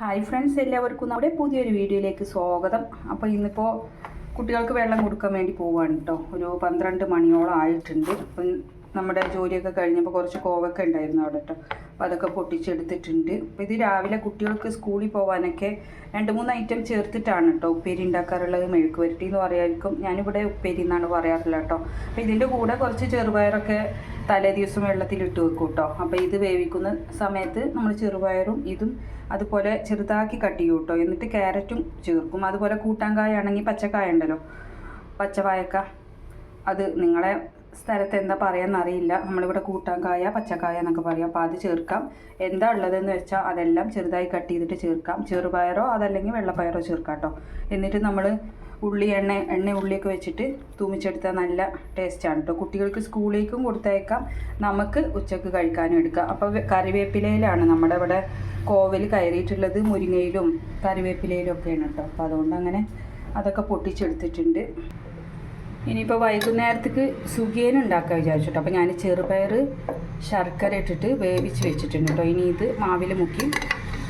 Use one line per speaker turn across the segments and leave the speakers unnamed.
Hi friends എല്ലാവർക്കും നമ്മുടെ പുതിയൊരു വീഡിയോയിലേക്ക് സ്വാഗതം. അപ്പോൾ ഇന്നിപ്പോൾ കുട്ടികൾക്ക് വെള്ളം കൊടുക്കാൻ വേണ്ടി പോവാണ് കേട്ടോ ഒരു പന്ത്രണ്ട് മണിയോളം ആയിട്ടുണ്ട്. അപ്പം നമ്മുടെ ജോലിയൊക്കെ കഴിഞ്ഞപ്പോൾ കുറച്ച് കോവക്ക ഉണ്ടായിരുന്നു അവിടെ കേട്ടോ അപ്പോൾ അതൊക്കെ പൊട്ടിച്ചെടുത്തിട്ടുണ്ട്. അപ്പോൾ ഇത് രാവിലെ കുട്ടികൾക്ക് സ്കൂളിൽ പോകാനൊക്കെ രണ്ട് മൂന്ന് ഐറ്റം ചേർത്തിട്ടാണ് കേട്ടോ ഉപ്പേരി ഉണ്ടാക്കാറുള്ളത്. മെഴുക്ക് വരട്ടി എന്ന് പറയായിരിക്കും. ഞാനിവിടെ ഉപ്പേരി എന്നാണ് പറയാറില്ല കേട്ടോ അപ്പോൾ ഇതിന്റെ കൂടെ കുറച്ച് ചെറുപയറൊക്കെ തലേ ദിവസം വെള്ളത്തിലിട്ട് വെക്കും കേട്ടോ അപ്പോൾ ഇത് വേവിക്കുന്ന സമയത്ത് നമ്മൾ ചെറുപയറും ഇതും അതുപോലെ ചെറുതാക്കി കട്ട് ചെയ്യും കേട്ടോ എന്നിട്ട് ക്യാരറ്റും ചേർക്കും. അതുപോലെ കൂട്ടാൻ കായ ആണെങ്കിൽ പച്ചക്കായ ഉണ്ടല്ലോ. പച്ചവായക്ക. അത് നിങ്ങളെ സ്ഥലത്ത് എന്താ പറയാന്ന് അറിയില്ല. നമ്മളിവിടെ കൂട്ടാങ്കായ പച്ചക്കായ എന്നൊക്കെ പറയും. അപ്പോൾ അത് ചേർക്കാം. എന്താ ഉള്ളതെന്ന് വെച്ചാൽ അതെല്ലാം ചെറുതായി കട്ട് ചെയ്തിട്ട് ചേർക്കാം. ചെറുപയറോ അതല്ലെങ്കിൽ വെള്ളപ്പയറോ ചേർക്കാം കേട്ടോ. എന്നിട്ട് നമ്മൾ ഉള്ളി എണ്ണ എണ്ണ ഉള്ളിയൊക്കെ വെച്ചിട്ട് തൂമിച്ചെടുത്താൽ നല്ല ടേസ്റ്റാണ് കേട്ടോ. കുട്ടികൾക്ക് സ്കൂളിലേക്കും കൊടുത്തയക്കാം. നമുക്ക് ഉച്ചയ്ക്ക് കഴിക്കാനും എടുക്കാം. അപ്പോൾ കറിവേപ്പിലയിലാണ് നമ്മുടെ ഇവിടെ കോവൽ കയറിയിട്ടുള്ളത്. മുരിങ്ങയിലും കറിവേപ്പിലയിലും ഒക്കെയാണ് കേട്ടോ. അപ്പോൾ അതുകൊണ്ട് അങ്ങനെ അതൊക്കെ പൊട്ടിച്ചെടുത്തിട്ടുണ്ട്. ഇനിയിപ്പോൾ വൈകുന്നേരത്തേക്ക് സുഖിയൻ ഉണ്ടാക്കാൻ വിചാരിച്ചിട്ടോ. അപ്പോൾ ഞാൻ ചെറുപയർ ശർക്കര ഇട്ടിട്ട് വേവിച്ച് വെച്ചിട്ടുണ്ട് കേട്ടോ. ഇനി ഇത് മാവിൽ മുക്കി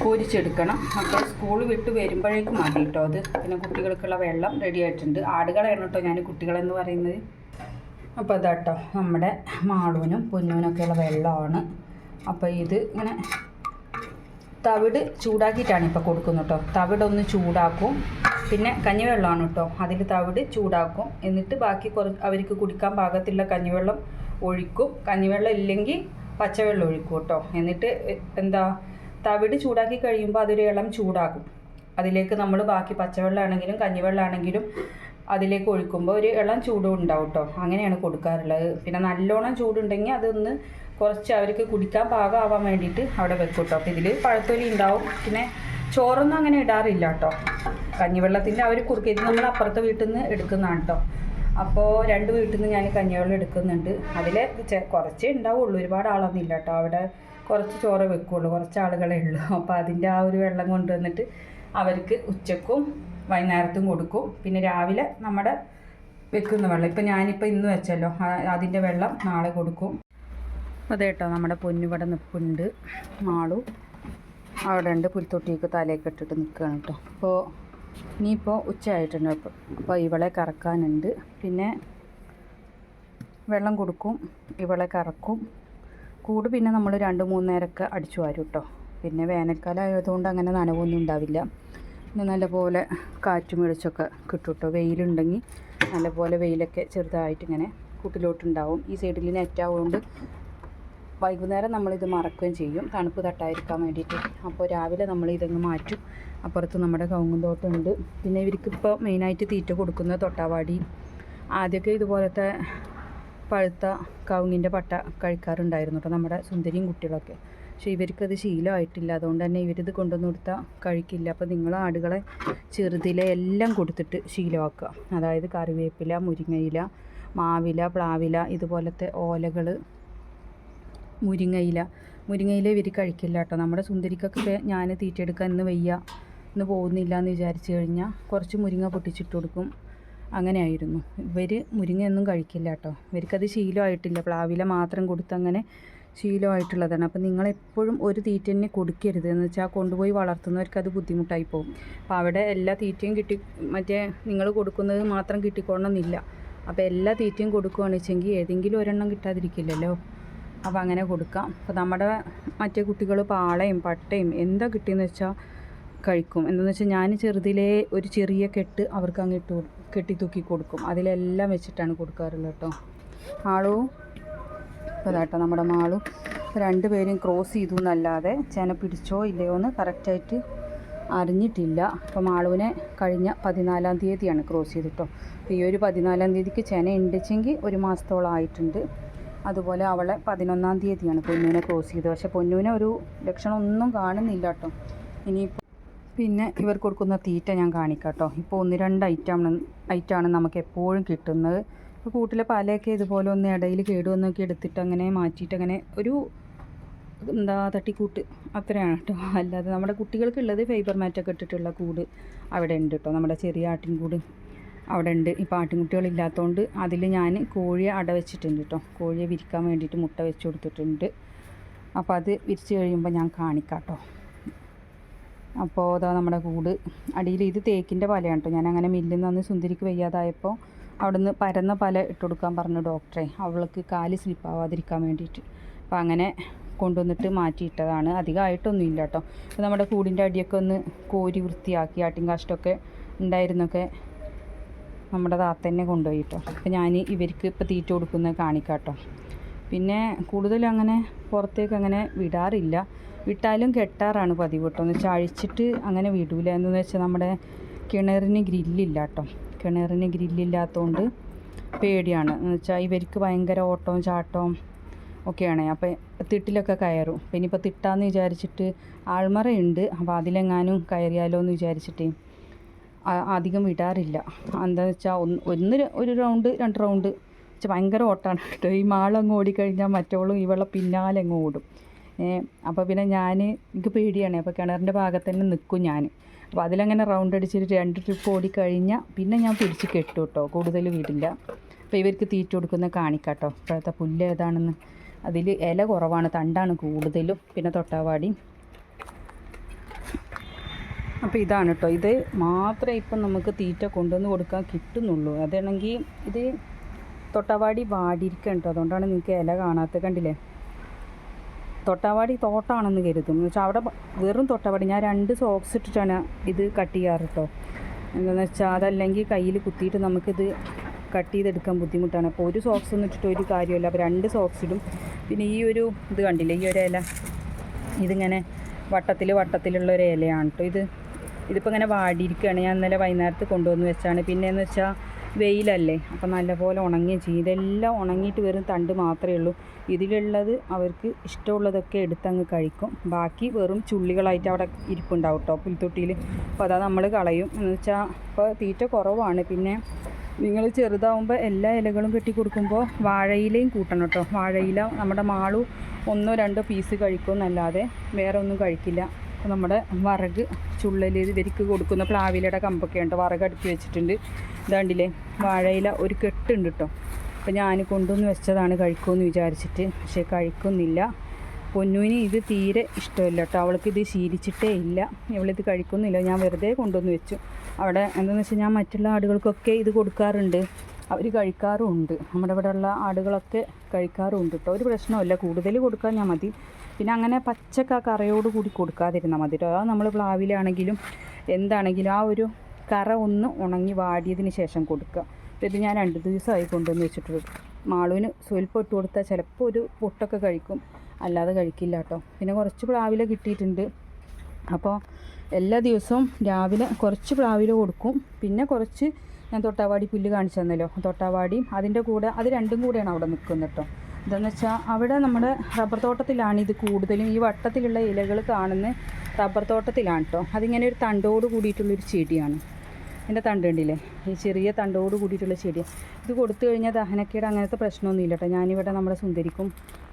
പൊരിച്ചെടുക്കണം. അപ്പോൾ സ്കൂൾ വിട്ട് വരുമ്പോഴേക്കും മതി കേട്ടോ. അത് പിന്നെ കുട്ടികൾക്കുള്ള വെള്ളം റെഡി ആയിട്ടുണ്ട്. ആടുകളാണ് കേട്ടോ ഞാൻ കുട്ടികളെന്ന് പറയുന്നത്. അപ്പോൾ അതാട്ടോ നമ്മുടെ മാളൂനും പൊന്നൂനൊക്കെയുള്ള വെള്ളമാണ്. അപ്പോൾ ഇത് ഇങ്ങനെ തവിട് ചൂടാക്കിയിട്ടാണ് ഇപ്പോൾ കൊടുക്കുന്നത് കേട്ടോ. തവിടൊന്ന് ചൂടാക്കും. പിന്നെ കഞ്ഞിവെള്ളമാണ് കേട്ടോ. അതിൽ തവിട് ചൂടാക്കും. എന്നിട്ട് ബാക്കി കുറച്ച് അവർക്ക് കുടിക്കാൻ പാകത്തിലുള്ള കഞ്ഞിവെള്ളം ഒഴിക്കും. കഞ്ഞിവെള്ളം ഇല്ലെങ്കിൽ പച്ചവെള്ളം ഒഴിക്കും കേട്ടോ. എന്നിട്ട് എന്താ തവിട് ചൂടാക്കി കഴിയുമ്പോൾ അതൊരു ഇളം ചൂടാകും അതിലേക്ക് നമ്മൾ ബാക്കി പച്ചവെള്ളമാണെങ്കിലും കഞ്ഞിവെള്ളമാണെങ്കിലും അതിലേക്ക് ഒഴിക്കുമ്പോൾ ഒരു ഇളം ചൂടും ഉണ്ടാവും കേട്ടോ. അങ്ങനെയാണ് കൊടുക്കാറുള്ളത്. പിന്നെ നല്ലോണം ചൂടുണ്ടെങ്കിൽ അതൊന്ന് കുറച്ച് അവർക്ക് കുടിക്കാൻ പാകമാവാൻ വേണ്ടിയിട്ട് അവിടെ വെക്കും കേട്ടോ. അപ്പോൾ ഇതിൽ പഴത്തൊലി ഉണ്ടാവും. പിന്നെ ചോറൊന്നും അങ്ങനെ ഇടാറില്ല കേട്ടോ കഞ്ഞിവെള്ളത്തിന്റെ അവർ കുറുക്കി നമ്മൾ അപ്പുറത്തെ വീട്ടിൽ നിന്ന് എടുക്കുന്നതാണ് കേട്ടോ അപ്പോൾ രണ്ട് വീട്ടിൽ നിന്ന് ഞാൻ കഞ്ഞിവെള്ളം എടുക്കുന്നുണ്ട്. അതിൽ കുറച്ചേ ഉണ്ടാവുള്ളൂ. ഒരുപാട് ആളൊന്നും ഇല്ല കേട്ടോ അവിടെ കുറച്ച് ചോറ് വെക്കുള്ളൂ. കുറച്ച് ആളുകളേ ഉള്ളൂ. അപ്പോൾ അതിന്റെ ആ ഒരു വെള്ളം കൊണ്ടുവന്നിട്ട് അവർക്ക് ഉച്ചക്കും വൈകുന്നേരത്തും കൊടുക്കും. പിന്നെ രാവിലെ നമ്മുടെ വെക്കുന്ന വെള്ളം. ഇപ്പം ഞാനിപ്പോൾ ഇന്ന് വെച്ചല്ലോ. അതിന്റെ വെള്ളം നാളെ കൊടുക്കും. അതെ കേട്ടോ നമ്മുടെ പൊന്നുവിടെ നിൽപ്പുണ്ട് മാളു. അവിടെ ഉണ്ട് പുൽത്തൊട്ടിക്ക് തലയൊക്കെ ഇട്ടിട്ട് നിൽക്കുകയാണ് കേട്ടോ. അപ്പോൾ ഇനിയിപ്പോൾ ഉച്ചയായിട്ടുണ്ട്. അപ്പോൾ അപ്പോൾ ഇവളെ കറക്കാനുണ്ട്. പിന്നെ വെള്ളം കൊടുക്കും. ഇവളെ കറക്കും. കൂട് പിന്നെ നമ്മൾ രണ്ട് മൂന്ന് നേരമൊക്കെ അടിച്ചു വാരും കേട്ടോ. പിന്നെ വേനൽക്കാലം ആയതുകൊണ്ട് അങ്ങനെ നനവൊന്നും ഉണ്ടാവില്ല. പിന്നെ നല്ലപോലെ കാറ്റും വെളിച്ചൊക്കെ കിട്ടും കേട്ടോ. വെയിലുണ്ടെങ്കിൽ നല്ലപോലെ വെയിലൊക്കെ ചെറുതായിട്ട് ഇങ്ങനെ കൂട്ടിലോട്ടുണ്ടാവും. ഈ സൈഡിൽ നെറ്റാവുകൊണ്ട് വൈകുന്നേരം നമ്മളിത് മറക്കുകയും ചെയ്യും. തണുപ്പ് തട്ടായിരിക്കാൻ വേണ്ടിയിട്ട്. അപ്പോൾ രാവിലെ നമ്മൾ ഇതങ്ങ് മാറ്റും. അപ്പുറത്ത് നമ്മുടെ കവുങ്ങും തോട്ടമുണ്ട് പിന്നെ ഇവർക്കിപ്പോൾ മെയിനായിട്ട് തീറ്റ കൊടുക്കുന്ന തൊട്ടാവാടി. ആദ്യമൊക്കെ ഇതുപോലത്തെ പഴുത്ത കവുങ്ങിന്റെ പട്ട കഴിക്കാറുണ്ടായിരുന്നു കേട്ടോ നമ്മുടെ സുന്ദരിയും കുട്ടികളൊക്കെ. പക്ഷേ ഇവർക്കത് ശീലമായിട്ടില്ല. അതുകൊണ്ട് തന്നെ ഇവരിത് കൊണ്ടുവന്ന് കൊടുത്താൽ കഴിക്കില്ല. അപ്പോൾ നിങ്ങൾ ആടുകളെ ചെറുതിലെ എല്ലാം കൊടുത്തിട്ട് ശീലമാക്കുക. അതായത് കറിവേപ്പില മുരിങ്ങയില മാവില പ്ലാവില ഇതുപോലത്തെ ഓലകൾ മുരിങ്ങയില. മുരിങ്ങയില ഇവർ കഴിക്കില്ല കേട്ടോ. നമ്മുടെ സുന്ദരിക്കൊക്കെ ഞാൻ തീറ്റയെടുക്കാൻ ഇന്ന് വയ്യ. ഇന്ന് പോകുന്നില്ല എന്ന് വിചാരിച്ചു കഴിഞ്ഞാൽ കുറച്ച് മുരിങ്ങ പൊട്ടിച്ചിട്ട് കൊടുക്കും. അങ്ങനെയായിരുന്നു. ഇവർ മുരിങ്ങയൊന്നും കഴിക്കില്ല കേട്ടോ. ഇവർക്കത് ശീലമായിട്ടില്ല. പ്ലാവില മാത്രം കൊടുത്ത് അങ്ങനെ ശീലമായിട്ടുള്ളതാണ്. അപ്പോൾ നിങ്ങളെപ്പോഴും ഒരു തീറ്റ തന്നെ കൊടുക്കരുത്. എന്ന് വെച്ചാൽ കൊണ്ടുപോയി വളർത്തുന്നവർക്ക് അത് ബുദ്ധിമുട്ടായി പോകും അപ്പോൾ അവിടെ എല്ലാ തീറ്റയും കിട്ടി മറ്റേ നിങ്ങൾ കൊടുക്കുന്നത് മാത്രം കിട്ടിക്കൊള്ളണമെന്നില്ല അപ്പോൾ എല്ലാ തീറ്റയും കൊടുക്കുകയാണെന്ന് വെച്ചെങ്കിൽ ഏതെങ്കിലും ഒരെണ്ണം കിട്ടാതിരിക്കില്ലല്ലോ. അപ്പോൾ അങ്ങനെ കൊടുക്കാം. അപ്പോൾ നമ്മുടെ മറ്റേ കുട്ടികൾ പാളയും പട്ടയും എന്താ കിട്ടിയെന്ന് വെച്ചാൽ കഴിക്കും. എന്താണെന്ന് വെച്ചാൽ ഞാൻ ചെറുതിലേ ഒരു ചെറിയ കെട്ട് അവർക്ക് അങ്ങ് ഇട്ട് കെട്ടി തൂക്കി കൊടുക്കും. അതിലെല്ലാം വെച്ചിട്ടാണ് കൊടുക്കാറുള്ളത് കേട്ടോ. ആളു ഇപ്പോൾ കേട്ടോ നമ്മുടെ മാളും. രണ്ട് പേരും ക്രോസ് ചെയ്തു എന്നല്ലാതെ ചേന പിടിച്ചോ ഇല്ലയോ എന്ന് കറക്റ്റായിട്ട് അറിഞ്ഞിട്ടില്ല. അപ്പോൾ മാളുവിനെ കഴിഞ്ഞ പതിനാലാം തീയതിയാണ് ക്രോസ് ചെയ്തിട്ടോ ഈ ഒരു പതിനാലാം തീയതിക്ക് ചേന ഉണ്ടെച്ചെങ്കിൽ ഒരു മാസത്തോളം ആയിട്ടുണ്ട്. അതുപോലെ അവളെ പതിനൊന്നാം തീയതിയാണ് പൊന്നൂനെ ക്രോസ് ചെയ്തത്. പക്ഷെ പൊന്നൂനെ ഒരു ലക്ഷണമൊന്നും കാണുന്നില്ല കേട്ടോ. ഇനിയിപ്പോൾ പിന്നെ ഇവർ കൊടുക്കുന്ന തീറ്റ ഞാൻ കാണിക്കാം കേട്ടോ ഇപ്പോൾ ഒന്ന് രണ്ട് ഐറ്റമാണ് ഐറ്റമാണ് നമുക്ക് എപ്പോഴും കിട്ടുന്നത്. ഇപ്പോൾ കൂട്ടിലെ പാലയൊക്കെ ഇതുപോലെ ഒന്ന് ഇടയിൽ കേടുവന്നൊക്കെ എടുത്തിട്ട് അങ്ങനെ മാറ്റിയിട്ട് അങ്ങനെ ഒരു എന്താ തട്ടിക്കൂട്ട്. അത്രയാണ് കേട്ടോ. അല്ലാതെ നമ്മുടെ കുട്ടികൾക്കുള്ളത് ഫൈബർ മാറ്റൊക്കെ ഇട്ടിട്ടുള്ള കൂട് അവിടെ ഉണ്ട് കേട്ടോ. നമ്മുടെ ചെറിയ ആട്ടിൻകൂട്. അവിടെ ഉണ്ട് ഇപ്പോൾ ആട്ടിൻകുട്ടികളില്ലാത്തതുകൊണ്ട് അതിൽ ഞാൻ കോഴിയെ അട വെച്ചിട്ടുണ്ട് കേട്ടോ കോഴിയെ വിരിക്കാൻ വേണ്ടിയിട്ട് മുട്ട വെച്ച് കൊടുത്തിട്ടുണ്ട്. അപ്പോൾ അത് വിരിച്ച് കഴിയുമ്പോൾ ഞാൻ കാണിക്കാം കേട്ടോ അപ്പോൾ അതാ നമ്മുടെ കൂട്. അടിയിൽ ഇത് തേക്കിന്റെ പലയാണ് കേട്ടോ ഞാൻ അങ്ങനെ മില്ലിൽ നിന്ന് സുന്ദരിക്ക് വയ്യാതായപ്പോൾ അവിടുന്ന് പരന്ന പല ഇട്ട് കൊടുക്കാൻ പറഞ്ഞു ഡോക്ടറെ. അവൾക്ക് കാൽ സ്ലിപ്പാവാതിരിക്കാൻ വേണ്ടിയിട്ട്. അപ്പോൾ അങ്ങനെ കൊണ്ടുവന്നിട്ട് മാറ്റിയിട്ടതാണ്. അധികമായിട്ടൊന്നും ഇല്ല കേട്ടോ നമ്മുടെ കൂടിന്റെ അടിയൊക്കെ ഒന്ന് കോരി വൃത്തിയാക്കി ആട്ടിൻ കാഷ്ടമൊക്കെ ഉണ്ടായിരുന്നൊക്കെ നമ്മുടെ താത്ത തന്നെ കൊണ്ടുപോയി കേട്ടോ അപ്പോൾ ഞാൻ ഇവർക്ക് ഇപ്പോൾ തീറ്റ കൊടുക്കുന്നത് കാണിക്കാം കേട്ടോ പിന്നെ കൂടുതലും അങ്ങനെ പുറത്തേക്ക് അങ്ങനെ വിടാറില്ല. വിട്ടാലും കെട്ടാറാണ് പതിവ് കേട്ടോ. എന്ന് വെച്ചാൽ അഴിച്ചിട്ട് അങ്ങനെ വിടൂല. എന്ന് വെച്ചാൽ നമ്മുടെ കിണറിന് ഗ്രില്ലില്ല കേട്ടോ കിണറിന് ഗ്രില്ലില്ലാത്തതുകൊണ്ട് പേടിയാണ്. എന്ന് വെച്ചാൽ ഇവർക്ക് ഭയങ്കര ഓട്ടവും ചാട്ടവും ഒക്കെയാണ്. അപ്പോൾ തിട്ടിലൊക്കെ കയറും. പിന്നെ ഇനിയിപ്പോൾ തിട്ടാന്ന് വിചാരിച്ചിട്ട് ആൾമറയുണ്ട്. അപ്പോൾ അതിലെങ്ങാനും കയറിയാലോ എന്ന് വിചാരിച്ചിട്ടേ അധികം വിടാറില്ല. എന്താണെന്ന് വെച്ചാൽ ഒന്ന് ഒന്ന് ഒരു റൗണ്ട് രണ്ട് റൗണ്ട് വെച്ചാൽ ഭയങ്കര ഓട്ടാണ് കേട്ടോ. ഈ മാളങ്ങ് ഓടിക്കഴിഞ്ഞാൽ മറ്റോളും ഇവളെ പിന്നാലെ അങ്ങ് ഓടും. അപ്പോൾ പിന്നെ ഞാൻ എനിക്ക് പേടിയാണ്. അപ്പോൾ കിണറിന്റെ ഭാഗത്ത് തന്നെ നിൽക്കും ഞാൻ അപ്പോൾ അതിലങ്ങനെ റൗണ്ട് അടിച്ചിട്ട് രണ്ട് ട്രിപ്പ് ഓടിക്കഴിഞ്ഞാൽ പിന്നെ ഞാൻ പിടിച്ച് കെട്ടു കേട്ടോ. കൂടുതൽ വിടില്ല. അപ്പോൾ ഇവർക്ക് തീറ്റ കൊടുക്കുന്ന കാണിക്കാം കേട്ടോ ഇപ്പോഴത്തെ പുല്ല് ഏതാണെന്ന്. അതിൽ ഇല കുറവാണ് തണ്ടാണ് കൂടുതലും. പിന്നെ തൊട്ടാവാടി. അപ്പോൾ ഇതാണ് കേട്ടോ ഇത് മാത്രമേ ഇപ്പം നമുക്ക് തീറ്റ കൊണ്ടുവന്ന് കൊടുക്കാൻ കിട്ടുന്നുള്ളൂ. അതാണെങ്കിൽ ഇത് തൊട്ടവാടി വാടിയിരിക്കണം അതുകൊണ്ടാണ് നിങ്ങൾക്ക് ഇല കാണാത്ത കണ്ടില്ലേ? തൊട്ടാവാടി തോട്ടാണെന്ന് കരുതും. എന്ന് വെച്ചാൽ അവിടെ വെറും തൊട്ടാവാടി. ഞാൻ രണ്ട് സോക്സ് ഇട്ടിട്ടാണ് ഇത് കട്ട് ചെയ്യാറ് കേട്ടോ എന്താണെന്ന് വെച്ചാൽ അതല്ലെങ്കിൽ കയ്യിൽ കുത്തിയിട്ട് നമുക്കിത് കട്ട് ചെയ്തെടുക്കാൻ ബുദ്ധിമുട്ടാണ്. അപ്പോൾ ഒരു സോക്സ് എന്ന് വെച്ചിട്ട് ഒരു കാര്യമില്ല. അപ്പോൾ രണ്ട് സോക്സ് ഇടും. പിന്നെ ഈ ഒരു ഇത് കണ്ടില്ലേ? ഈ ഒരു ഇല. ഇതിങ്ങനെ വട്ടത്തിൽ വട്ടത്തിലുള്ള ഒരു ഇലയാണ് കേട്ടോ ഇത്. ഇതിപ്പോൾ ഇങ്ങനെ വാടിയിരിക്കുകയാണ്. ഞാൻ ഇന്നലെ വൈകുന്നേരത്ത് കൊണ്ടുവന്ന് വെച്ചാണ്. പിന്നെയെന്ന് വെച്ചാൽ വെയിലല്ലേ. അപ്പോൾ നല്ലപോലെ ഉണങ്ങുകയും ചെയ്യും. ഇതെല്ലാം ഉണങ്ങിയിട്ട് വെറും തണ്ട് മാത്രമേ ഉള്ളൂ. ഇതിലുള്ളത് അവർക്ക് ഇഷ്ടമുള്ളതൊക്കെ എടുത്തങ്ങ് കഴിക്കും. ബാക്കി വെറും ചുള്ളികളായിട്ട് അവിടെ ഇരിപ്പുണ്ടാവും കേട്ടോ പുൽത്തൊട്ടിയിൽ അപ്പോൾ അതാ നമ്മൾ കളയും. എന്ന് വെച്ചാൽ ഇപ്പോൾ തീറ്റ കുറവാണ്. പിന്നെ നിങ്ങൾ ചെറുതാവുമ്പോൾ എല്ലാ ഇലകളും കെട്ടി കൊടുക്കുമ്പോൾ വാഴയിലയും കൂട്ടണം കേട്ടോ വാഴയില നമ്മുടെ മാളു ഒന്നോ രണ്ടോ പീസ് കഴിക്കും എന്നല്ലാതെ വേറെ ഒന്നും കഴിക്കില്ല. നമ്മുടെ വറക് ചുള്ളൽ ഇവർക്ക് കൊടുക്കുന്ന പ്ലാവിലയുടെ കമ്പൊക്കെ ഉണ്ട് വറക് അടുക്കി വെച്ചിട്ടുണ്ട്. ഇതാണ്ടില്ലേ വാഴയില ഒരു കെട്ടുണ്ട് കേട്ടോ അപ്പോൾ ഞാൻ കൊണ്ടുവന്ന് വെച്ചതാണ് കഴിക്കുമെന്ന് വിചാരിച്ചിട്ട്. പക്ഷേ കഴിക്കുന്നില്ല. പൊന്നുവിന് ഇത് തീരെ ഇഷ്ടമില്ല കേട്ടോ അവൾക്ക് ഇത് ശീലിച്ചിട്ടേ ഇല്ല. ഇവളിത് കഴിക്കുന്നില്ല. ഞാൻ വെറുതെ കൊണ്ടുവന്ന് വെച്ചു. അവിടെ എന്താണെന്ന് വെച്ചാൽ ഞാൻ മറ്റുള്ള ആടുകൾക്കൊക്കെ ഇത് കൊടുക്കാറുണ്ട്. അവർ കഴിക്കാറുമുണ്ട് നമ്മുടെ ഇവിടെ ഉള്ള ആടുകളൊക്കെ കഴിക്കാറുമുണ്ട് കേട്ടോ ഒരു പ്രശ്നമല്ല കൂടുതൽ കൊടുക്കാൻ ഞാൻ മതി. പിന്നെ അങ്ങനെ പച്ചക്ക കറയോട് കൂടി കൊടുക്കാതിരുന്നാൽ മതി കേട്ടോ നമ്മൾ പ്ലാവിലാണെങ്കിലും എന്താണെങ്കിലും ആ ഒരു കറ ഒന്ന് ഉണങ്ങി വാടിയതിന് ശേഷം കൊടുക്കുക ഇത് ഞാൻ രണ്ട് ദിവസമായി കൊണ്ടുവന്ന് വെച്ചിട്ടുള്ളൂ മാളുവിന് സ്വൽപ്പം ഇട്ട് കൊടുത്താൽ ചിലപ്പോൾ ഒരു പൊട്ടൊക്കെ കഴിക്കും. അല്ലാതെ കഴിക്കില്ല കേട്ടോ പിന്നെ കുറച്ച് പ്ലാവില കിട്ടിയിട്ടുണ്ട്. അപ്പോൾ എല്ലാ ദിവസവും രാവിലെ കുറച്ച് പ്ലാവില കൊടുക്കും. പിന്നെ കുറച്ച് ഞാൻ തൊട്ടാവാടി പുല്ല് കാണിച്ചു തന്നല്ലോ. തൊട്ടാവാടിയും അതിന്റെ കൂടെ അത് രണ്ടും കൂടെയാണ് അവിടെ നിൽക്കുന്നത് കേട്ടോ എന്താണെന്ന് വെച്ചാൽ അവിടെ നമ്മുടെ റബ്ബർ തോട്ടത്തിലാണ് ഇത് കൂടുതലും. ഈ വട്ടത്തിലുള്ള ഇലകൾ കാണുന്ന റബ്ബർ തോട്ടത്തിലാണ് കേട്ടോ അതിങ്ങനെ ഒരു തണ്ടോട് കൂടിയിട്ടുള്ളൊരു ചെടിയാണ്. എന്റെ തണ്ട് കണ്ടില്ലേ? ഈ ചെറിയ തണ്ടോട് കൂടിയിട്ടുള്ള ചെടി ഇത് കൊടുത്തു കഴിഞ്ഞാൽ ദഹനക്കേട് അങ്ങനത്തെ പ്രശ്നമൊന്നുമില്ല കേട്ടോ ഞാനിവിടെ നമ്മുടെ സുന്ദരിക്കും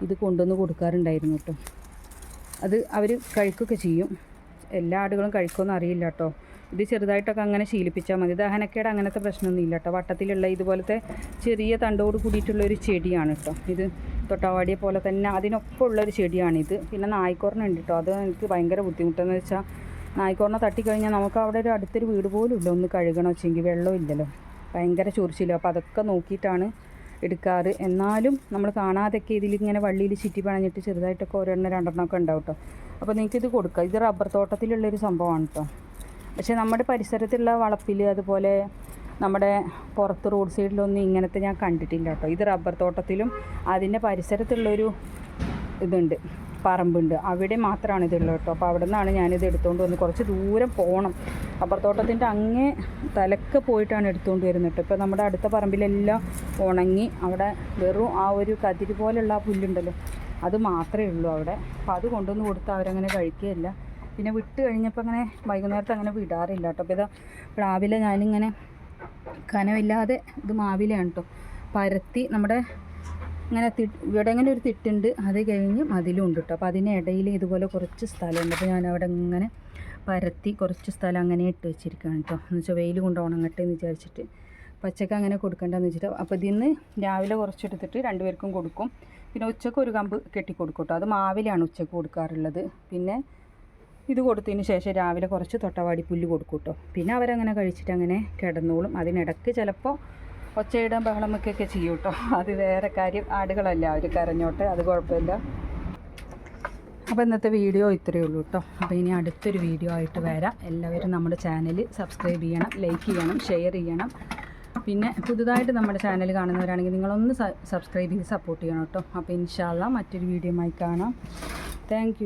ഇത് കൊണ്ടുവന്ന് കൊടുക്കാറുണ്ടായിരുന്നു കേട്ടോ അത് അവർ കഴിക്കുകയൊക്കെ ചെയ്യും. എല്ലാ ആടുകളും കഴിക്കുമെന്ന് അറിയില്ല കേട്ടോ ഇത് ചെറുതായിട്ടൊക്കെ അങ്ങനെ ശീലിപ്പിച്ചാൽ മതി. ദഹനക്കേട് അങ്ങനത്തെ പ്രശ്നമൊന്നും ഇല്ല കേട്ടോ. വട്ടത്തിലുള്ള ഇതുപോലത്തെ ചെറിയ തണ്ടോട് കൂടിയിട്ടുള്ള ഒരു ചെടിയാണ് കേട്ടോ. ഇത് തൊട്ടാവാടിയെ പോലെ തന്നെ അതിനൊപ്പം ഉള്ളൊരു ചെടിയാണിത്. പിന്നെ നായ്ക്കോറിനുണ്ട് കേട്ടോ. അത് എനിക്ക് ഭയങ്കര ബുദ്ധിമുട്ടെന്ന് വെച്ചാൽ നായ്ക്കോറിനെ തട്ടിക്കഴിഞ്ഞാൽ നമുക്ക് അവിടെ ഒരു അടുത്തൊരു വീട് പോലും ഇല്ല. ഒന്ന് കഴുകണം വെച്ചെങ്കിൽ വെള്ളം ഇല്ലല്ലോ. ഭയങ്കര ചൊറിച്ചില്ല അപ്പോൾ അതൊക്കെ നോക്കിയിട്ടാണ് എടുക്കാറ്. എന്നാലും നമ്മൾ കാണാതൊക്കെ ഇതിലിങ്ങനെ വള്ളിയിൽ ചുറ്റി പണഞ്ഞിട്ട് ചെറുതായിട്ടൊക്കെ ഒരെണ്ണം രണ്ടെണ്ണമൊക്കെ ഉണ്ടാവും കേട്ടോ. അപ്പോൾ നിങ്ങൾക്കിത് ഇത് കൊടുക്കാം. ഇത് റബ്ബർ തോട്ടത്തിലുള്ളൊരു സംഭവമാണ് കേട്ടോ. പക്ഷേ നമ്മുടെ പരിസരത്തുള്ള വളപ്പിൽ അതുപോലെ നമ്മുടെ പുറത്ത് റോഡ് സൈഡിലൊന്നും ഇങ്ങനത്തെ ഞാൻ കണ്ടിട്ടില്ല കേട്ടോ. ഇത് റബ്ബർ തോട്ടത്തിലും അതിന്റെ പരിസരത്തുള്ളൊരു ഇതുണ്ട് പറമ്പുണ്ട്. അവിടെ മാത്രമാണ് ഇതുള്ളത് കേട്ടോ. അപ്പോൾ അവിടെ നിന്നാണ് ഞാനിത് എടുത്തുകൊണ്ട് വന്ന് കുറച്ച് ദൂരം പോകണം റബ്ബർ തോട്ടത്തിന്റെ അങ്ങേ തലക്ക് പോയിട്ടാണ് എടുത്തുകൊണ്ട് വരുന്നത് കേട്ടോ. ഇപ്പോൾ നമ്മുടെ അടുത്ത പറമ്പിലെല്ലാം ഉണങ്ങി അവിടെ വെറും ആ ഒരു കതിരി പോലെയുള്ള ആ പുല്ലുണ്ടല്ലോ. അത് മാത്രമേ ഉള്ളൂ അവിടെ. അപ്പോൾ അത് കൊണ്ടുവന്ന് കൊടുത്താൽ അവരങ്ങനെ കഴിക്കുകയില്ല പിന്നെ വിട്ട് കഴിഞ്ഞപ്പോൾ അങ്ങനെ വൈകുന്നേരത്ത് അങ്ങനെ വിടാറില്ല കേട്ടോ അപ്പോൾ ഇതാ രാവിലെ ഞാനിങ്ങനെ കനമില്ലാതെ ഇത് മാവിലയാണ് കേട്ടോ പരത്തി നമ്മുടെ ഇങ്ങനെ തി ഇവിടെ ഇങ്ങനെ ഒരു തിട്ടുണ്ട്. അത് കഴിഞ്ഞ് മതിലും ഉണ്ട് കേട്ടോ അപ്പോൾ അതിനിടയിൽ ഇതുപോലെ കുറച്ച് സ്ഥലമുണ്ട്. അപ്പോൾ ഞാൻ അവിടെ ഇങ്ങനെ പരത്തി കുറച്ച് സ്ഥലം അങ്ങനെ ഇട്ട് വെച്ചിരിക്കുകയാണ് കേട്ടോ എന്ന് വെച്ചാൽ വെയിൽ കൊണ്ട് ഉണങ്ങട്ടെ എന്ന് വിചാരിച്ചിട്ട് പച്ചക്ക അങ്ങനെ കൊടുക്കേണ്ടതെന്ന് വെച്ചിട്ട്. അപ്പോൾ ഇതിന്ന് രാവിലെ കുറച്ചെടുത്തിട്ട് രണ്ടുപേർക്കും കൊടുക്കും. പിന്നെ ഉച്ചയ്ക്ക് ഒരു കമ്പ് കെട്ടി കൊടുക്കും കേട്ടോ അത് മാവിലാണ് ഉച്ചയ്ക്ക് കൊടുക്കാറുള്ളത്. പിന്നെ ഇത് കൊടുത്തതിന് ശേഷം രാവിലെ കുറച്ച് തൊട്ടവാടി പുല്ല് കൊടുക്കും കേട്ടോ പിന്നെ അവരങ്ങനെ കഴിച്ചിട്ട് അങ്ങനെ കിടന്നോളും. അതിനിടയ്ക്ക് ചിലപ്പോൾ ഒച്ചയിടാൻ ബഹളം വെക്കുകയൊക്കെ ചെയ്യും കേട്ടോ അത് വേറെ കാര്യം. ആടുകളല്ല അവർ കരഞ്ഞോട്ടെ. അത് കുഴപ്പമില്ല. അപ്പോൾ ഇന്നത്തെ വീഡിയോ ഇത്രയേ ഉള്ളൂ കേട്ടോ. അപ്പോൾ ഇനി അടുത്തൊരു വീഡിയോ ആയിട്ട് വരാം. എല്ലാവരും നമ്മുടെ ചാനൽ സബ്സ്ക്രൈബ് ചെയ്യണം ലൈക്ക് ചെയ്യണം ഷെയർ ചെയ്യണം. പിന്നെ പുതുതായിട്ട് നമ്മുടെ ചാനൽ കാണുന്നവരാണെങ്കിൽ നിങ്ങളൊന്ന് സബ്സ്ക്രൈബ് ചെയ്ത് സപ്പോർട്ട് ചെയ്യണം കേട്ടോ. അപ്പോൾ ഇൻഷാല്ല മറ്റൊരു വീഡിയോ ആയി കാണാം. താങ്ക്